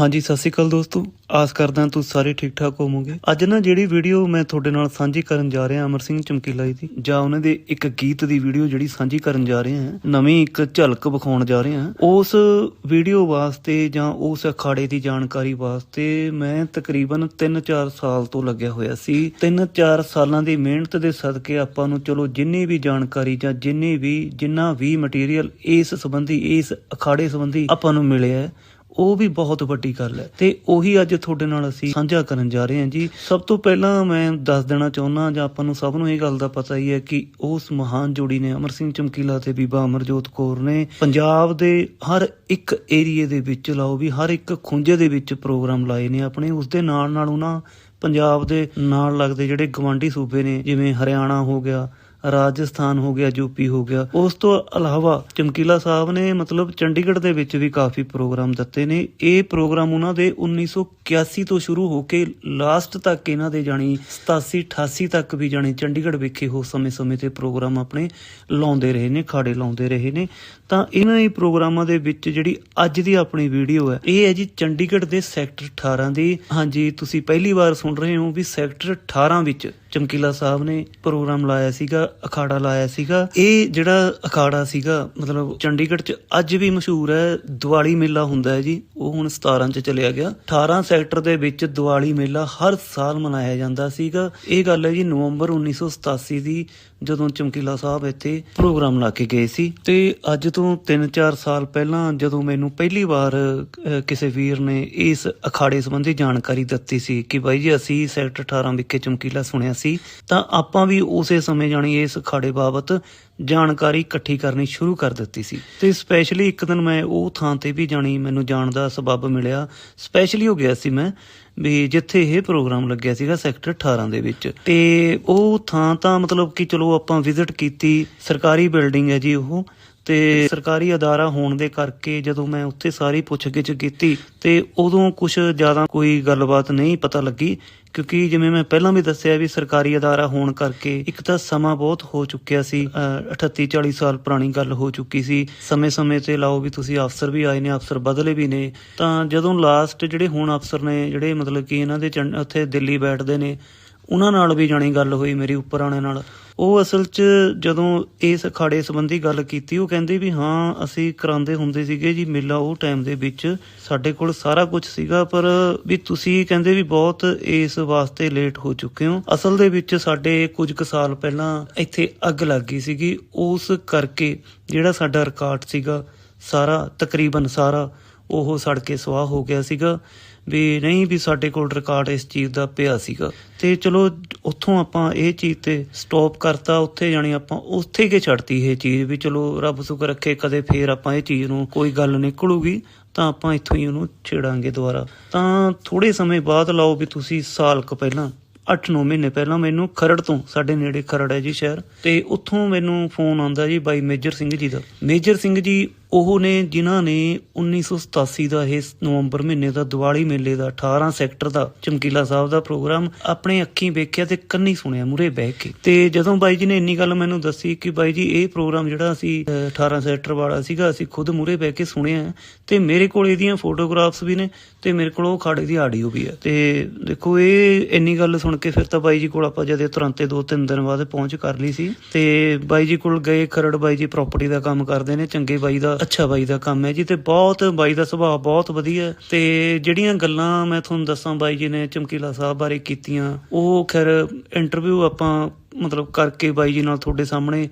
ਹਾਂਜੀ, ਸਤਿ ਸ਼੍ਰੀ ਅਕਾਲ ਦੋਸਤੋ। ਆਸ ਕਰਦਾ ਤੁਸੀਂ ਸਾਰੇ ਠੀਕ ਠਾਕ ਹੋਵੋਗੇ। ਅੱਜ ਨਾ ਜਿਹੜੀ ਵੀਡੀਓ ਮੈਂ ਤੁਹਾਡੇ ਨਾਲ ਸਾਂਝੀ ਕਰਨ ਜਾ ਰਿਹਾ, ਅਮਰ ਸਿੰਘ ਚਮਕੀਲਾ ਜੀ ਦੀ, ਜਾਂ ਉਹਨਾਂ ਦੇ ਇੱਕ ਗੀਤ ਦੀ ਵੀਡੀਓ ਜਿਹੜੀ ਸਾਂਝੀ ਕਰਨ ਜਾ ਰਹੇ ਹਾਂ, ਨਵੀਂ ਇੱਕ ਝਲਕ ਵਿਖਾਉਣ ਜਾ ਰਹੇ ਹਾਂ, ਉਸ ਵੀਡੀਓ ਵਾਸਤੇ ਜਾਂ ਉਸ ਅਖਾੜੇ ਦੀ ਜਾਣਕਾਰੀ ਵਾਸਤੇ ਮੈਂ ਤਕਰੀਬਨ 3-4 ਸਾਲ ਤੋਂ ਲੱਗਿਆ ਹੋਇਆ ਸੀ। 3-4 ਸਾਲਾਂ ਦੀ ਮਿਹਨਤ ਦੇ ਸਦਕੇ ਆਪਾਂ ਨੂੰ ਚਲੋ ਜਿੰਨੀ ਵੀ ਜਾਣਕਾਰੀ ਜਾਂ ਜਿੰਨੀ ਵੀ, ਜਿੰਨਾ ਵੀ ਮਟੀਰੀਅਲ ਇਸ ਸੰਬੰਧੀ, ਇਸ ਅਖਾੜੇ ਸੰਬੰਧੀ ਆਪਾਂ ਨੂੰ ਮਿਲਿਆ ਉਹ ਵੀ ਬਹੁਤ ਵੱਡੀ ਗੱਲ ਹੈ। ਤੇ ਉਹੀ ਅੱਜ ਤੁਹਾਡੇ ਨਾਲ ਅਸੀਂ ਸਾਂਝਾ ਕਰਨ ਜਾ ਰਹੇ ਹਾਂ ਜੀ। ਸਭ ਤੋਂ ਪਹਿਲਾਂ ਮੈਂ ਦੱਸ ਦੇਣਾ ਚਾਹੁੰਦਾ ਜਾਂ ਆਪਾਂ ਨੂੰ ਸਭ ਨੂੰ ਇਹ ਗੱਲ ਦਾ ਪਤਾ ਹੀ ਹੈ ਕਿ ਉਸ ਮਹਾਨ ਜੋੜੀ ਨੇ ਅਮਰ ਸਿੰਘ ਚਮਕੀਲਾ ਤੇ ਬੀਬਾ ਅਮਰਜੋਤ ਕੌਰ ਨੇ ਪੰਜਾਬ ਦੇ ਹਰ ਇੱਕ ਏਰੀਏ ਦੇ ਵਿੱਚ ਲਾਓ ਵੀ ਹਰ ਇੱਕ ਖੁੰਝੇ ਦੇ ਵਿੱਚ ਪ੍ਰੋਗਰਾਮ ਲਾਏ ਨੇ ਆਪਣੇ। ਉਸ ਦੇ ਨਾਲ ਨਾਲ ਉਹਨਾਂ ਪੰਜਾਬ ਦੇ ਨਾਲ ਲੱਗਦੇ ਜਿਹੜੇ ਗਵਾਂਢੀ ਸੂਬੇ ਨੇ, ਜਿਵੇਂ ਹਰਿਆਣਾ ਹੋ ਗਿਆ ਰਾਜਸਥਾਨ ਹੋ ਗਿਆ ਯੂਪੀ ਹੋ ਗਿਆ। ਉਸ ਤੋਂ ਇਲਾਵਾ ਚਮਕੀਲਾ ਸਾਹਿਬ ਨੇ ਮਤਲਬ ਚੰਡੀਗੜ੍ਹ ਦੇ ਵਿੱਚ ਵੀ ਕਾਫੀ ਪ੍ਰੋਗਰਾਮ ਦਿੱਤੇ ਨੇ। ਇਹ ਪ੍ਰੋਗਰਾਮ ਉਹਨਾਂ ਦੇ 1981 ਤੋਂ ਸ਼ੁਰੂ ਹੋ ਕੇ ਲਾਸਟ ਤੱਕ ਇਹਨਾਂ ਦੇ ਜਾਣੀ 87 88 ਤੱਕ ਵੀ ਜਾਣੀ ਚੰਡੀਗੜ੍ਹ ਵਿਖੇ ਹੋ ਸਮੇਂ-ਸਮੇਂ ਤੇ ਪ੍ਰੋਗਰਾਮ ਆਪਣੇ ਲਾਉਂਦੇ ਰਹੇ ਨੇ, ਖਾੜੇ ਲਾਉਂਦੇ ਰਹੇ ਨੇ। ਤਾਂ ਇਹਨਾਂ ਹੀ ਪ੍ਰੋਗਰਾਮਾਂ ਦੇ ਵਿੱਚ ਜਿਹੜੀ ਅੱਜ ਦੀ ਆਪਣੀ ਵੀਡੀਓ ਹੈ, ਇਹ ਹੈ ਜੀ ਚੰਡੀਗੜ੍ਹ ਦੇ ਸੈਕਟਰ 18 ਦੀ। ਹਾਂਜੀ, ਤੁਸੀਂ ਪਹਿਲੀ ਵਾਰ ਸੁਣ ਰਹੇ ਹੋ ਵੀ ਸੈਕਟਰ 18 ਵਿੱਚ ਚਮਕੀਲਾ ਸਾਹਿਬ ਨੇ ਪ੍ਰੋਗਰਾਮ ਲਾਇਆ ਸੀਗਾ, ਅਖਾੜਾ ਲਾਇਆ ਸੀਗਾ। ਇਹ ਜਿਹੜਾ ਅਖਾੜਾ ਸੀਗਾ, ਮਤਲਬ ਚੰਡੀਗੜ੍ਹ 'ਚ ਅੱਜ ਵੀ ਮਸ਼ਹੂਰ ਹੈ, ਦੀਵਾਲੀ ਮੇਲਾ ਹੁੰਦਾ ਹੈ ਜੀ, ਉਹ ਹੁਣ 17 'ਚ ਚਲਿਆ ਗਿਆ। 18 ਸੈਕਟਰ ਦੇ ਵਿੱਚ ਦੀਵਾਲੀ ਮੇਲਾ ਹਰ ਸਾਲ ਮਨਾਇਆ ਜਾਂਦਾ ਸੀਗਾ। ਇਹ ਗੱਲ ਹੈ ਜੀ, ਨਵੰਬਰ 1987 ਦੀ ਜਦੋਂ ਚਮਕੀਲਾ ਸਾਹਿਬ ਇੱਥੇ ਪ੍ਰੋਗਰਾਮ ਲਾ ਕੇ ਗਏ ਸੀ ਤੇ ਅੱਜ ਤੋਂ 3-4 ਸਾਲ ਪਹਿਲਾਂ ਜਦੋਂ ਮੈਨੂੰ ਪਹਿਲੀ ਵਾਰ ਕਿਸੇ ਵੀਰ ਨੇ ਇਸ ਅਖਾੜੇ ਸੰਬੰਧੀ ਜਾਣਕਾਰੀ ਦਿੱਤੀ ਸੀ ਕਿ ਬਾਈ ਜੀ ਅਸੀਂ ਸੈਕਟਰ 18 ਵਿਖੇ ਚਮਕੀਲਾ ਸੁਣਿਆ ਸੀ, ਤਾਂ ਆਪਾਂ ਵੀ ਉਸੇ ਸਮੇਂ ਜਾਣੀ ਇਸ ਅਖਾੜੇ ਬਾਬਤ ਜਾਣਕਾਰੀ ਇਕੱਠੀ ਕਰਨੀ ਸ਼ੁਰੂ ਕਰ ਦਿੱਤੀ ਸੀ। ਤੇ ਸਪੈਸ਼ਲੀ ਇੱਕ ਦਿਨ ਮੈਂ ਉਹ ਥਾਂ ਤੇ ਵੀ ਜਾਣੀ, ਮੈਨੂੰ ਜਾਣ ਦਾ ਸਬੱਬ ਮਿਲਿਆ। ਸਪੈਸ਼ਲੀ ਹੋ ਗਿਆ ਸੀ ਮੈਂ ਵੀ ਜਿੱਥੇ ਇਹ ਪ੍ਰੋਗਰਾਮ ਲੱਗਿਆ ਸੀਗਾ ਸੈਕਟਰ 18 ਦੇ ਵਿੱਚ। ਤੇ ਉਹ ਥਾਂ ਤਾਂ ਮਤਲਬ ਕਿ ਚਲੋ ਆਪਾਂ ਵਿਜ਼ਿਟ ਕੀਤੀ, ਸਰਕਾਰੀ ਬਿਲਡਿੰਗ ਹੈ ਜੀ ਉਹ। ਤੇ ਸਰਕਾਰੀ ਅਦਾਰਾ ਹੋਣ ਦੇ ਕਰਕੇ ਜਦੋਂ ਮੈਂ ਉੱਥੇ ਸਾਰੀ ਪੁੱਛਗਿੱਛ ਕੀਤੀ ਤੇ ਉਦੋਂ ਕੁਝ ਜ਼ਿਆਦਾ ਕੋਈ ਗੱਲਬਾਤ ਨਹੀਂ ਪਤਾ ਲੱਗੀ, ਕਿਉਂਕਿ ਜਿਵੇਂ ਮੈਂ ਪਹਿਲਾਂ ਵੀ ਦੱਸਿਆ ਵੀ ਸਰਕਾਰੀ ਅਦਾਰਾ ਹੋਣ ਕਰਕੇ ਇੱਕ ਤਾਂ ਸਮਾਂ ਬਹੁਤ ਹੋ ਚੁੱਕਿਆ ਸੀ 38 40 ਸਾਲ ਪੁਰਾਣੀ ਗੱਲ ਹੋ ਚੁੱਕੀ ਸੀ। ਸਮੇਂ-ਸਮੇਂ ਤੇ ਲਾਓ ਵੀ ਤੁਸੀਂ ਅਫਸਰ ਵੀ ਆਏ ਨੇ, ਅਫਸਰ ਬਦਲੇ ਵੀ ਨੇ। ਤਾਂ ਜਦੋਂ ਲਾਸਟ ਜਿਹੜੇ ਹੁਣ ਅਫਸਰ ਨੇ, ਜਿਹੜੇ ਮਤਲਬ ਕਿ ਇਹਨਾਂ ਦੇ ਚੰਡ- ਉੱਥੇ ਦਿੱਲੀ ਬੈਠਦੇ ਨੇ ਉਹਨਾਂ ਨਾਲ ਵੀ ਜਾਣੀ ਗੱਲ ਹੋਈ ਮੇਰੀ ਉੱਪਰ ਆਣੇ ਨਾਲ। ਉਹ ਅਸਲ 'ਚ ਜਦੋਂ ਇਸ ਅਖਾੜੇ ਸੰਬੰਧੀ ਗੱਲ ਕੀਤੀ, ਉਹ ਕਹਿੰਦੇ ਵੀ ਹਾਂ, ਅਸੀਂ ਕਰਾਉਂਦੇ ਹੁੰਦੇ ਸੀਗੇ ਜੀ ਮੇਲਾ ਉਹ ਟਾਈਮ ਦੇ ਵਿੱਚ। ਸਾਡੇ ਕੋਲ ਸਾਰਾ ਕੁਝ ਸੀਗਾ, ਪਰ ਵੀ ਤੁਸੀਂ ਕਹਿੰਦੇ ਵੀ ਬਹੁਤ ਇਸ ਵਾਸਤੇ ਲੇਟ ਹੋ ਚੁੱਕੇ ਹੋ। ਅਸਲ ਦੇ ਵਿੱਚ ਸਾਡੇ ਕੁਝ ਕੁ ਸਾਲ ਪਹਿਲਾਂ ਇੱਥੇ ਅੱਗ ਲੱਗ ਗਈ ਸੀਗੀ। ਉਸ ਕਰਕੇ ਜਿਹੜਾ ਸਾਡਾ ਰਿਕਾਰਡ ਸੀਗਾ, ਸਾਰਾ ਤਕਰੀਬਨ ਸਾਰਾ ਉਹ ਸੜ ਕੇ ਸਵਾਹ ਹੋ ਗਿਆ ਸੀਗਾ। ਵੀ ਨਹੀਂ ਵੀ ਸਾਡੇ ਕੋਲ ਰਿਕਾਰਡ ਇਸ ਚੀਜ਼ ਦਾ ਪਿਆ ਸੀਗਾ। ਤੇ ਚਲੋ ਉੱਥੋਂ ਆਪਾਂ ਇਹ ਚੀਜ਼ ਤੇ ਸਟਾਪ ਕਰਤਾ, ਉੱਥੇ ਜਾਣੀ ਆਪਾਂ ਉੱਥੇ ਕੇ ਛੱਡਤੀ ਇਹ ਚੀਜ਼ ਵੀ ਚਲੋ ਰੱਬ ਸੁਖ ਰੱਖੇ ਕਦੇ ਫੇਰ ਆਪਾਂ ਇਹ ਚੀਜ਼ ਨੂੰ ਕੋਈ ਗੱਲ ਨਿਕਲੂਗੀ, ਤਾਂ ਆਪਾਂ ਇੱਥੋਂ ਹੀ ਉਹਨੂੰ ਛੇੜਾਂਗੇ ਦੁਬਾਰਾ। ਤਾਂ ਥੋੜੇ ਸਮੇਂ ਬਾਅਦ ਲਾਓ ਵੀ ਤੁਸੀਂ ਸਾਲ ਕੁ ਪਹਿਲਾਂ 8-9 ਮਹੀਨੇ ਪਹਿਲਾਂ ਮੈਨੂੰ ਖਰੜ ਤੋਂ, ਸਾਡੇ ਨੇੜੇ ਖਰੜ ਹੈ ਜੀ ਸ਼ਹਿਰ, ਤੇ ਉੱਥੋਂ ਮੈਨੂੰ ਫੋਨ ਆਉਂਦਾ ਜੀ ਬਾਈ ਮੇਜਰ ਸਿੰਘ ਜੀ ਦਾ। ਮੇਜਰ ਸਿੰਘ ਜੀ ਉਹ ਨੇ ਜਿਨ੍ਹਾਂ ਨੇ 1987 ਦਾ ਇਹ ਨਵੰਬਰ ਮਹੀਨੇ ਦਾ ਦੀਵਾਲੀ ਮੇਲੇ ਦਾ 18 ਸੈਕਟਰ ਦਾ ਚਮਕੀਲਾ ਸਾਹਿਬ ਦਾ ਪ੍ਰੋਗਰਾਮ ਆਪਣੇ ਅੱਖੀਂ ਵੇਖਿਆ ਤੇ ਕੰਨੀ ਸੁਣਿਆ ਮੂਰੇ ਬਹਿ ਕੇ। ਤੇ ਜਦੋਂ ਬਾਈ ਜੀ ਨੇ ਇੰਨੀ ਗੱਲ ਮੈਨੂੰ ਦੱਸੀ ਕਿ ਬਾਈ ਜੀ ਇਹ ਪ੍ਰੋਗਰਾਮ ਜਿਹੜਾ ਅਸੀਂ ਅਹ, 18 ਸੈਕਟਰ ਵਾਲਾ ਸੀਗਾ ਅਸੀਂ ਖੁਦ ਮੂਰੇ ਬਹਿ ਕੇ ਸੁਣਿਆ ਤੇ ਮੇਰੇ ਕੋਲ ਇਹਦੀਆਂ ਫੋਟੋਗ੍ਰਾਫਸ ਵੀ ਨੇ ਤੇ ਮੇਰੇ ਕੋਲ ਉਹ ਖਾੜੇ ਦੀ ਆਡੀਓ ਵੀ ਹੈ। ਤੇ ਦੇਖੋ ਇਹ ਇੰਨੀ ਗੱਲ ਸੁਣ ਕੇ ਫਿਰ ਤਾਂ ਬਾਈ ਜੀ ਕੋਲ ਆਪਾਂ ਜਦੇ ਤੁਰੰਤੇ ਦੋ ਤਿੰਨ ਦਿਨ ਬਾਅਦ ਪਹੁੰਚ ਕਰ ਲਈ ਸੀ। ਤੇ ਬਾਈ ਜੀ ਕੋਲ ਗਏ ਖਰੜ ਬਾਈ ਜੀ ਪ੍ਰਾਪਰਟੀ ਦਾ ਕੰਮ ਕਰਦੇ ਨੇ ਚੰਗੇ ਬਾਈ ਦਾ ਅੱਛਾ ਬਾਈ ਦਾ ਕੰਮ ਹੈ ਜੀ ਤੇ ਬਹੁਤ ਬਾਈ ਦਾ ਸੁਭਾਅ ਬਹੁਤ ਵਧੀਆ ਹੈ। ਤੇ ਜਿਹੜੀਆਂ ਗੱਲਾਂ ਮੈਂ ਤੁਹਾਨੂੰ ਦੱਸਾਂ ਬਾਈ ਜੀ ਨੇ ਚਮਕੀਲਾ ਸਾਹਿਬ ਬਾਰੇ ਕੀਤੀਆਂ, ਉਹ ਖੈਰ ਇੰਟਰਵਿਊ ਆਪਾਂ ਮਤਲਬ ਕਰਕੇ ਬਾਈ ਜੀ ਨਾਲ ਤੁਹਾਡੇ ਸਾਹਮਣੇ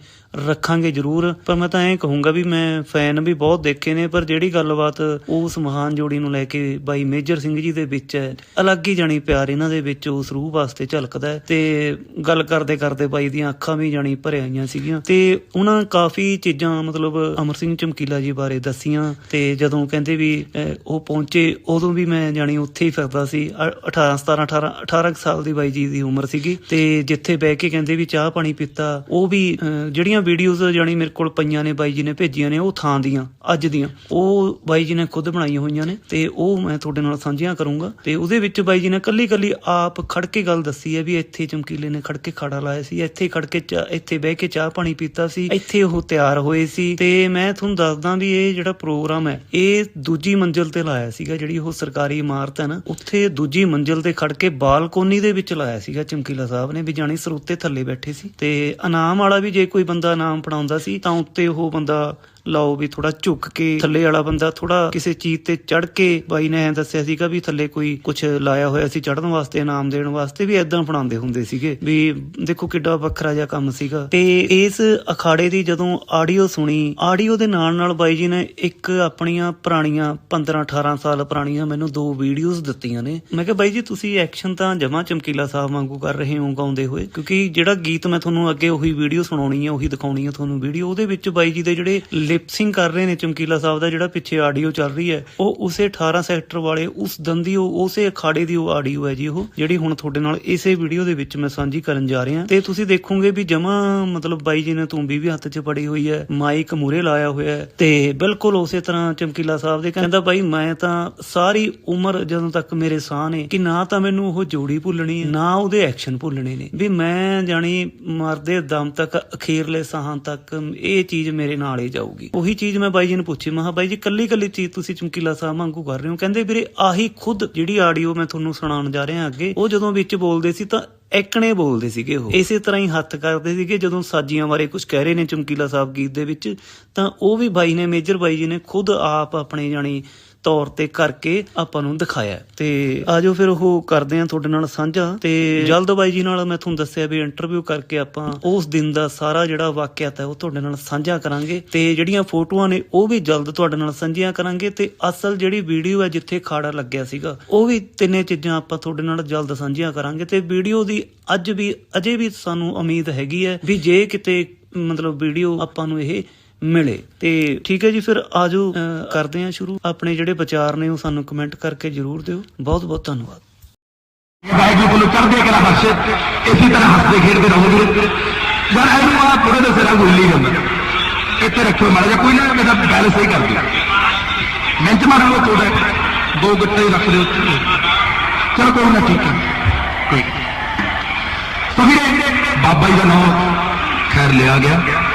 ਰੱਖਾਂਗੇ ਜ਼ਰੂਰ। ਪਰ ਮੈਂ ਤਾਂ ਐਂ ਕਹੂੰਗਾ ਵੀ ਮੈਂ ਫੈਨ ਵੀ ਬਹੁਤ ਦੇਖੇ ਨੇ, ਪਰ ਜਿਹੜੀ ਗੱਲਬਾਤ ਉਸ ਮਹਾਨ ਜੋੜੀ ਨੂੰ ਲੈ ਕੇ ਬਾਈ ਮੇਜਰ ਸਿੰਘ ਜੀ ਦੇ ਵਿੱਚ ਹੈ, ਅਲੱਗ ਹੀ ਜਾਣੀ ਪਿਆਰ ਇਹਨਾਂ ਦੇ ਵਿੱਚ ਉਸ ਰੂਹ ਵਾਸਤੇ ਝਲਕਦਾ ਹੈ। ਤੇ ਗੱਲ ਕਰਦੇ ਕਰਦੇ ਬਾਈ ਦੀਆਂ ਅੱਖਾਂ ਵੀ ਜਾਣੀ ਭਰਿਆ ਆਈਆਂ ਸੀਗੀਆਂ। ਤੇ ਉਹਨਾਂ ਕਾਫੀ ਚੀਜ਼ਾਂ ਮਤਲਬ ਅਮਰ ਸਿੰਘ ਚਮਕੀਲਾ ਜੀ ਬਾਰੇ ਦੱਸੀਆਂ, ਤੇ ਜਦੋਂ ਕਹਿੰਦੇ ਵੀ ਉਹ ਪਹੁੰਚੇ, ਉਦੋਂ ਵੀ ਮੈਂ ਜਾਣੀ ਉੱਥੇ ਹੀ ਫਿਰਦਾ ਸੀ। ਅ- 18 17 18 18 ਕੁ ਸਾਲ ਦੀ ਬਾਈ ਜੀ ਦੀ ਉਮਰ ਸੀਗੀ। ਤੇ ਜਿੱਥੇ ਬਹਿ ਕੇ ਕਹਿੰਦੇ ਵੀ ਚਾਹ ਪਾਣੀ ਪੀਤਾ, ਉਹ ਵੀ ਜਿਹੜੀਆਂ ਵੀਡੀਓਜ਼ ਜਾਨੀ ਮੇਰੇ ਕੋਲ ਪਈਆਂ ਨੇ ਬਾਈ ਜੀ ਨੇ ਭੇਜੀਆਂ ਨੇ, ਉਹ ਥਾਂ ਦੀਆਂ, ਅੱਜ ਦੀਆਂ। ਉਹ ਬਾਈ ਜੀ ਨੇ ਖੁਦ ਬਣਾਈਆਂ ਹੋਈਆਂ ਨੇ ਤੇ ਉਹ ਮੈਂ ਤੁਹਾਡੇ ਨਾਲ ਸਾਂਝੀਆਂ ਕਰੂੰਗਾ। ਤੇ ਉਹਦੇ ਵਿੱਚ ਬਾਈ ਜੀ ਨੇ ਕੱਲੀ ਕੱਲੀ ਆਪ ਖੜ ਕੇ ਗੱਲ ਦੱਸੀ ਹੈ ਵੀ ਇੱਥੇ ਚਮਕੀਲੇ ਨੇ ਖੜ ਕੇ ਖਾੜਾ ਲਾਇਆ ਸੀ, ਇੱਥੇ ਖੜ ਕੇ ਚਾਹ- ਇੱਥੇ ਬਹਿ ਕੇ ਚਾਹ ਪਾਣੀ ਪੀਤਾ ਸੀ, ਇੱਥੇ ਉਹ ਤਿਆਰ ਹੋਏ ਸੀ। ਤੇ ਮੈਂ ਤੁਹਾਨੂੰ ਦੱਸਦਾ ਵੀ ਇਹ ਜਿਹੜਾ ਪ੍ਰੋਗਰਾਮ ਹੈ, ਇਹ ਦੂਜੀ ਮੰਜ਼ਿਲ ਤੇ ਲਾਇਆ ਸੀਗਾ, ਜਿਹੜੀ ਉਹ ਸਰਕਾਰੀ ਇਮਾਰਤ ਹੈ ਨਾ, ਉੱਥੇ ਦੂਜੀ ਮੰਜ਼ਿਲ ਤੇ ਖੜ ਕੇ ਬਾਲਕੋਨੀ ਦੇ ਵਿੱਚ ਲਾਇਆ ਸੀਗਾ ਚਮਕੀਲਾ ਸਾਹਿਬ ਨੇ, ਵੀ ਜਾਣੀ ਸਰੋਤੇ ਥੱਲੇ ਬੈਠੇ ਸੀ ਤੇ ਇਨਾਮ ਵਾਲਾ ਵੀ ਜੇ ਕੋਈ ਬੰਦਾ ਇਨਾਮ ਪੜਾਉਂਦਾ ਸੀ ਤਾਂ ਉੱਤੇ ਉਹ ਬੰਦਾ ਲਾਓ ਵੀ ਥੋੜਾ ਝੁੱਕ ਕੇ ਥੱਲੇ ਵਾਲਾ ਬੰਦਾ ਥੋੜਾ ਕਿਸੇ ਚੀਜ਼ ਤੇ ਚੜ ਕੇ ਬਾਈ ਨੇ ਐਂ ਦੱਸਿਆ ਸੀਗਾ ਵੀ ਥੱਲੇ ਕੋਈ ਕੁਝ ਲਾਇਆ ਹੋਇਆ ਸੀ ਚੜਨ ਵਾਸਤੇ, ਇਨਾਮ ਦੇਣ ਵਾਸਤੇ ਵੀ ਐਦਾਂ ਫੜਾਉਂਦੇ ਹੁੰਦੇ ਸੀਗੇ ਵੀ ਦੇਖੋ ਕਿੱਡਾ ਵੱਖਰਾ ਜਿਹਾ ਕੰਮ ਸੀਗਾ। ਤੇ ਇਸ ਅਖਾੜੇ ਦੀ ਜਦੋਂ ਆਡੀਓ ਸੁਣੀ, ਆਡੀਓ ਦੇ ਨਾਲ ਨਾਲ ਬਾਈ ਜੀ ਨੇ ਇੱਕ ਆਪਣੀਆਂ ਪੁਰਾਣੀਆਂ 15 18 ਸਾਲ ਪੁਰਾਣੀਆਂ ਮੈਨੂੰ ਦੋ ਵੀਡੀਓਜ਼ ਦਿੱਤੀਆਂ ਨੇ। ਮੈਂ ਕਿਹਾ ਬਾਈ ਜੀ ਤੁਸੀਂ ਐਕਸ਼ਨ ਤਾਂ ਜਮਾ ਚਮਕੀਲਾ ਸਾਹਿਬ ਵਾਂਗੂ ਕਰ ਰਹੇ ਹੋ ਗਾਉਂਦੇ ਹੋਏ, ਕਿਉਂਕਿ ਜਿਹੜਾ ਗੀਤ ਮੈਂ ਤੁਹਾਨੂੰ ਅੱਗੇ ਉਹੀ ਵੀਡੀਓ ਸੁਣਾਉਣੀ ਹੈ ਉਹੀ ਦਿਖਾਉਣੀ ਹੈ ਤੁਹਾਨੂੰ ਵੀਡੀਓ, ਉਹਦੇ ਵਿੱਚ ਬਾਈ ਜੀ ਦੇ ਜਿਹੜੇ ਲਿਪਸਿੰਗ ਕਰ ਰਹੇ ਨੇ ਚਮਕੀਲਾ ਸਾਹਿਬ ਦਾ ਜਿਹੜਾ ਪਿੱਛੇ ਆਡੀਓ ਚੱਲ ਰਹੀ ਹੈ, ਉਹ ਉਸੇ 18 ਸੈਕਟਰ ਵਾਲੇ ਉਸ ਦੰਦੀ ਉਹ ਉਸੇ ਅਖਾੜੇ ਦੀ ਉਹ ਆਡੀਓ ਹੈ ਜੀ ਉਹ, ਜਿਹੜੀ ਹੁਣ ਤੁਹਾਡੇ ਨਾਲ ਇਸੇ ਵੀਡੀਓ ਦੇ ਵਿੱਚ ਮੈਂ ਸਾਂਝੀ ਕਰਨ ਜਾ ਰਿਹਾ। ਤੇ ਤੁਸੀਂ ਦੇਖੋਗੇ ਵੀ ਜਮਾ ਮਤਲਬ ਬਾਈ ਜੀ ਨੇ ਤੂੰਬੀ ਵੀ ਹੱਥ 'ਚ ਫੜੀ ਹੋਈ ਹੈ, ਮਾਈਕ ਮੂਰੇ ਲਾਇਆ ਹੋਇਆ ਹੈ, ਤੇ ਬਿਲਕੁਲ ਉਸੇ ਤਰ੍ਹਾਂ ਚਮਕੀਲਾ ਸਾਹਿਬ ਦੇ ਕਹਿੰਦਾ ਬਾਈ, ਮੈਂ ਤਾਂ ਸਾਰੀ ਉਮਰ ਜਦੋਂ ਤੱਕ ਮੇਰੇ ਸਾਹ ਨੇ, ਕਿ ਨਾ ਤਾਂ ਮੈਨੂੰ ਉਹ ਜੋੜੀ ਭੁੱਲਣੀ ਹੈ, ਨਾ ਉਹਦੇ ਐਕਸ਼ਨ ਭੁੱਲਣੇ ਨੇ। ਵੀ ਮੈਂ ਜਾਣੀ ਮਰਦੇ ਦਮ ਤੱਕ, ਅਖੀਰਲੇ ਸਾਹਾਂ ਤੱਕ, ਇਹ ਚੀਜ਼ ਮੇਰੇ ਨਾਲ ਹੀ ਜਾਊਗੀ। ਉਹੀ ਚੀਜ਼ ਮੈਂ ਬਾਈ ਜੀ ਨੂੰ ਪੁੱਛੀ, ਮੈਂ ਬਾਈ ਜੀ ਕੱਲੀ ਕੱਲੀ ਚੀਜ਼ ਤੁਸੀਂ ਚਮਕੀਲਾ ਸਾਹਿਬ ਵਾਂਗੂ ਕਰ ਰਹੇ ਹੋ? ਕਹਿੰਦੇ ਵੀਰੇ, ਆਹੀ ਖੁਦ ਜਿਹੜੀ ਆਡੀਓ ਮੈਂ ਤੁਹਾਨੂੰ ਸੁਣਾਉਣ ਜਾ ਰਿਹਾ ਅੱਗੇ, ਉਹ ਜਦੋਂ ਵਿੱਚ ਬੋਲਦੇ ਸੀ ਤਾਂ ਐਕਣੇ ਬੋਲਦੇ ਸੀਗੇ ਉਹ। ਇਸੇ ਤਰ੍ਹਾਂ ਹੀ ਹੱਥ ਕਰਦੇ ਸੀਗੇ, ਜਦੋਂ ਸਾਜੀਆਂ ਬਾਰੇ ਕੁਝ ਕਹਿ ਰਹੇ ਨੇ ਚਮਕੀਲਾ ਸਾਹਿਬ ਗੀਤ ਦੇ ਵਿੱਚ, ਤਾਂ ਉਹ ਵੀ ਬਾਈ ਨੇ, ਮੇਜਰ ਬਾਈ ਜੀ ਨੇ ਖੁਦ ਆਪ ਆਪਣੇ ਜਾਣੀ ਤੌਰ ਤੇ ਕਰਕੇ ਆਪਾਂ ਨੂੰ ਦਿਖਾਇਆ ਤੇ ਆਜੋ ਫਿਰ ਉਹ ਕਰਦੇ ਆ ਤੁਹਾਡੇ ਨਾਲ ਸਾਂਝਾ। ਤੇ ਜਲਦਬਾਈ ਜੀ ਨਾਲ ਮੈਂ ਤੁਹਾਨੂੰ ਦੱਸਿਆ ਵੀ ਇੰਟਰਵਿਊ ਕਰਕੇ ਆਪਾਂ ਉਸ ਦਿਨ ਦਾ ਸਾਰਾ ਜਿਹੜਾ ਵਾਕਿਆ ਹੈ ਉਹ ਤੁਹਾਡੇ ਨਾਲ ਸਾਂਝਾ ਕਰਾਂਗੇ। ਤੇ ਜਿਹੜੀਆਂ ਫੋਟੋਆਂ ਨੇ ਉਹ ਵੀ ਜਲਦ ਤੁਹਾਡੇ ਨਾਲ ਸਾਂਝੀਆਂ ਕਰਾਂਗੇ ਤੇ ਅਸਲ ਜਿਹੜੀ ਵੀਡੀਓ ਹੈ ਜਿੱਥੇ ਖਾੜਾ ਲੱਗਿਆ ਸੀਗਾ, ਉਹ ਵੀ ਤਿੰਨੇ ਚੀਜ਼ਾਂ ਆਪਾਂ ਤੁਹਾਡੇ ਨਾਲ ਜਲਦ ਸਾਂਝੀਆਂ ਕਰਾਂਗੇ। ਤੇ ਵੀਡੀਓ ਦੀ ਅੱਜ ਵੀ ਅਜੇ ਵੀ ਸਾਨੂੰ ਉਮੀਦ ਹੈਗੀ ਹੈ ਵੀ ਜੇ ਕਿਤੇ ਮਤਲਬ ਵੀਡੀਓ ਆਪਾਂ ਨੂੰ ਇਹ ਮਿਲੇ। ਤੇ ਠੀਕ ਹੈ ਜੀ ਫਿਰ ਆਜੋ ਕਰਦੇ ਹਾਂ ਸ਼ੁਰੂ। ਆਪਣੇ ਜਿਹੜੇ ਵਿਚਾਰ ਨੇ ਉਹ ਸਾਨੂੰ ਕਮੈਂਟ ਕਰਕੇ ਜਰੂਰ ਦਿਓ। ਬਹੁਤ ਬਹੁਤ ਧੰਨਵਾਦ। ਵਾਹਿਗੁਰੂ ਕੋਲੋਂ ਚੜ੍ਹਦੇ ਕਲਾ ਬਖਸ਼ੇ। ਇਸੇ ਤਰ੍ਹਾਂ ਹੱਸਦੇ ਖੇਡਦੇ ਰਹੋ ਵੀਰੇ ਯਾਰ ਇਹਨੂੰ ਆ ਥੋੜੇ ਦੇ ਸਿਰਾਂ ਗੁੱਲੀ ਜਾਂਦਾ। ਇੱਥੇ ਰੱਖੋ ਮਾੜਾ ਜਿਹਾ। ਕੋਈ ਨਾ ਮੇਰਾ ਬੈਲੈਂਸ ਸਹੀ ਕਰ ਦਿਓ ਮਿੰਟ ਮਾਰਾਂਗੇ ਤੁਹਾਡੇ ਦੋ ਗੱਟੇ ਹੀ ਰੱਖ ਦਿਓ ਚਲੋ ਕੋਈ ਨਾ ਠੀਕ ਹੈ। ਕੋਈ ਤਾਂ ਵੀਰੇ ਬਾਬਾ ਜੀ ਦਾ ਨਾਮ ਖੈਰ ਲਿਆ ਗਿਆ।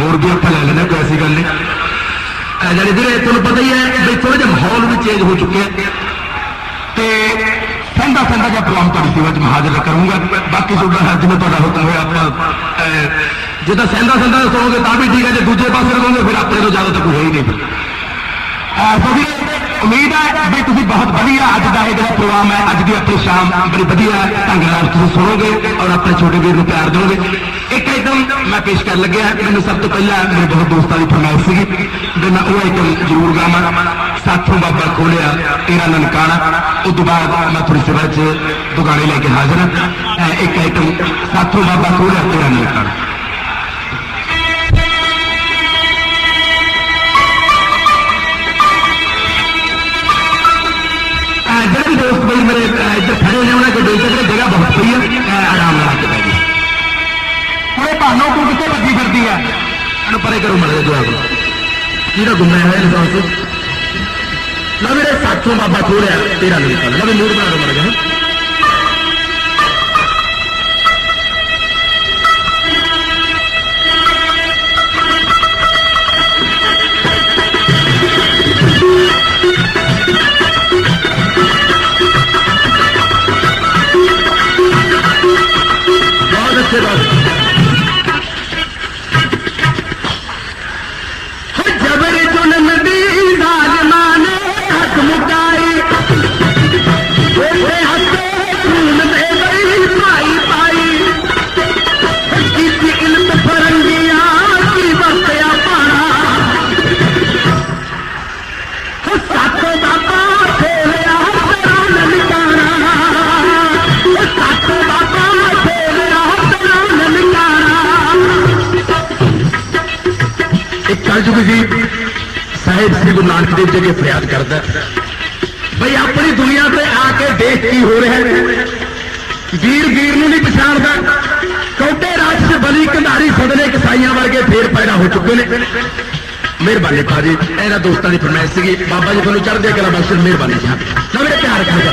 ਹੋਰ ਵੀ ਆਪਾਂ ਲੈ ਲੈਣਾ ਕੋਈ ਐਸੀ ਗੱਲ ਨਹੀਂ। ਇਹ ਜਿਹੜੇ ਵੀਰੇ ਤੁਹਾਨੂੰ ਪਤਾ ਹੀ ਹੈ ਵੀ ਥੋੜਾ ਜਿਹਾ ਮਾਹੌਲ ਵੀ ਚੇਂਜ ਹੋ ਚੁੱਕਿਆ ਤੇ ਸੰਦਾ ਸੰਦਾ ਜਿਹਾ ਪ੍ਰੋਗਰਾਮ ਤੁਹਾਡੀ ਸੇਵਾ ਚ ਮੈਂ ਹਾਜ਼ਰ ਕਰੂੰਗਾ। ਬਾਕੀ ਤੁਹਾਡਾ ਜਿਵੇਂ ਤੁਹਾਡਾ ਹੁਕਮ ਹੋਇਆ ਆਪਾਂ ਅਹ, ਜੇ ਤਾਂ ਸੰਦਾ ਸੰਦਾ ਸੁਣੋਗੇ ਤਾਂ ਵੀ ਠੀਕ ਹੈ ਜੇ ਦੂਜੇ ਪਾਸੇ ਰਹੋਗੇ ਫਿਰ ਆਪਣੇ ਤੋਂ ਜ਼ਿਆਦਾ ਤਾਂ ਕੋਈ ਹੈ ਹੀ ਨਹੀਂ। ਫਿਰ ਅਹ, ਸੋ ਵੀਰੇ ਉਮੀਦ ਹੈ ਵੀ ਤੁਸੀਂ ਬਹੁਤ ਵਧੀਆ ਅੱਜ ਦਾ ਇਹ ਜਿਹੜਾ ਪ੍ਰੋਗਰਾਮ ਹੈ ਅੱਜ ਦੀ ਆਪਣੀ ਸ਼ਾਮ ਬੜੀ ਵਧੀਆ ਢੰਗ ਨਾਲ ਤੁਸੀਂ ਸੁਣੋਗੇ ਔਰ ਆਪਣੇ ਛੋਟੇ ਵੀਰ ਨੂੰ ਪਿਆਰ ਦਿਓਗੇ। ਇੱਕ ਆਈਟਮ ਮੈਂ ਪੇਸ਼ ਕਰਨ ਲੱਗਿਆ। ਮੈਨੂੰ ਸਭ ਤੋਂ ਪਹਿਲਾਂ ਮੇਰੇ ਬਹੁਤ ਦੋਸਤਾਂ ਦੀ ਫਰਮਾਇਸ਼ ਸੀਗੀ ਵੀ ਮੈਂ ਉਹ ਆਈਟਮ ਜ਼ਰੂਰ ਗਾਵਾਂ। ਸਾਥੋਂ ਬਾਬਾ ਖੋਲਿਆ ਤੇਰਾ ਨਨਕਾਣਾ। ਉਸ ਤੋਂ ਬਾਅਦ ਮੈਂ ਥੋੜੀ ਸੇਵਾ 'ਚ ਦੋ ਲੈ ਕੇ ਹਾਜ਼ਰ ਹਾਂ। ਅਹ, ਇੱਕ ਆਈਟਮ ਸਾਥੋਂ ਬਾਬਾ ਖੋਲਿਆ ਤੇਰਾ ਨਨਕਾਣਾ। ਜਿਹੜੇ ਦੋਸਤ ਬਈ ਮੇਰੇ ਇੱਧਰ ਖੜੇ ਆ ਇਹਨੂੰ ਪਰੇ ਕਰੋ ਮੜੇ ਜਵਾਬ ਕਿਹੜਾ ਗੁੰਮਿਆ ਹੋਇਆ ਇਨਸਾਨ ਨਾ ਮੇਰੇ ਸਾਥੋਂ ਬਾਬਾ ਖੋਲਿਆ ਤੇਰਾ ਨਿਕਲ ਨਾ ਵੀ ਬਣਾ ਦੋ ਮੜ ਜਾ ਸਾਹਿਬ ਗੁਰੂ ਨਾਨਕ ਦੇਵ ਜੀ ਅੱਗੇ ਫਰਿਆਦ ਕਰਦਾ ਹੈ। ਬਈ ਆਪਣੀ ਦੁਨੀਆ ਤੇ ਆ ਕੇ ਦੇਖ ਕੀ ਹੋ ਰਿਹਾ ਹੈ। ਵੀਰ ਵੀਰ ਨੂੰ ਨਹੀਂ ਪਛਾਣਦਾ। ਛੋਟੇ ਰਾਜ 'ਚ ਬਲੀ ਕੰਧਾਰੀ ਸਦਨੇ ਕਸਾਈਆਂ ਵਰਗੇ ਫੇਰ ਪੈਦਾ ਹੋ ਚੁੱਕੇ ਨੇ। ਮਿਹਰਬਾਨੀ ਭਾਜੀ, ਇਹਨਾਂ ਦੋਸਤਾਂ ਦੀ ਫਰਮਾਇਸ਼ ਸੀਗੀ। ਬਾਬਾ ਜੀ ਤੁਹਾਨੂੰ ਚੜ੍ਹਦੇ ਕਲਾ ਬਖਸ਼ਣ ਮਿਹਰਬਾਨੀ ਜੀ ਨਾ ਮੇਰੇ ਪਿਆਰ ਕਰਦਾ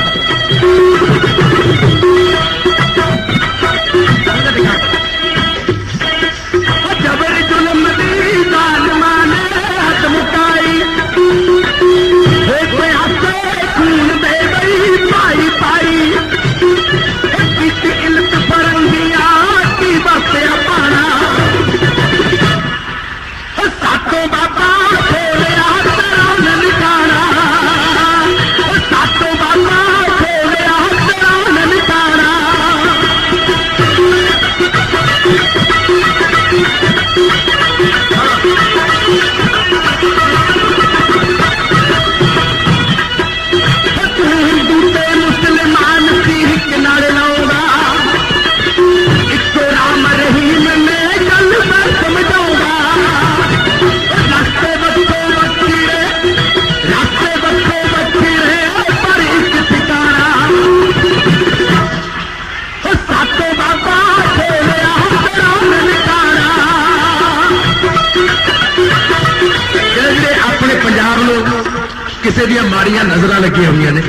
ਕਿਸੇ ਮਾੜੀਆਂ ਨਜ਼ਰਾਂ ਲੱਗੀਆਂ ਹੋਈਆਂ ਨੇ।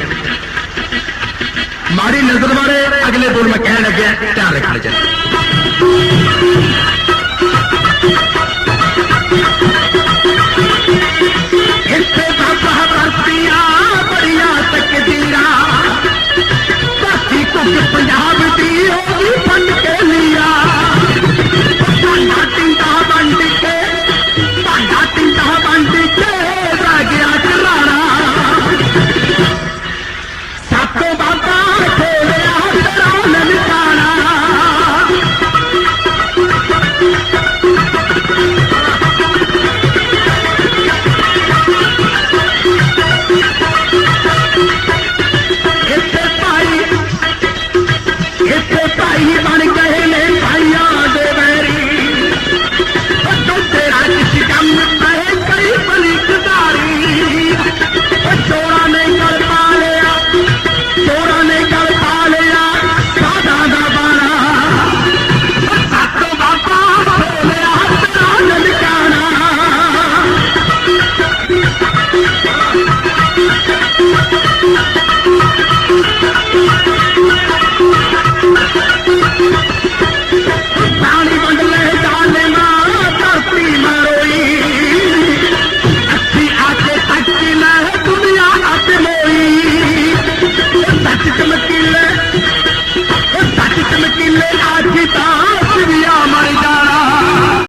ਮਾੜੀ ਨਜ਼ਰ ਬਾਰੇ ਅਗਲੇ ਦਿਨ ਮੈਂ ਕਹਿਣ ਲੱਗਿਆ, ਧਿਆਨ ਰੱਖਣਾ ਚਾਹੀਦਾ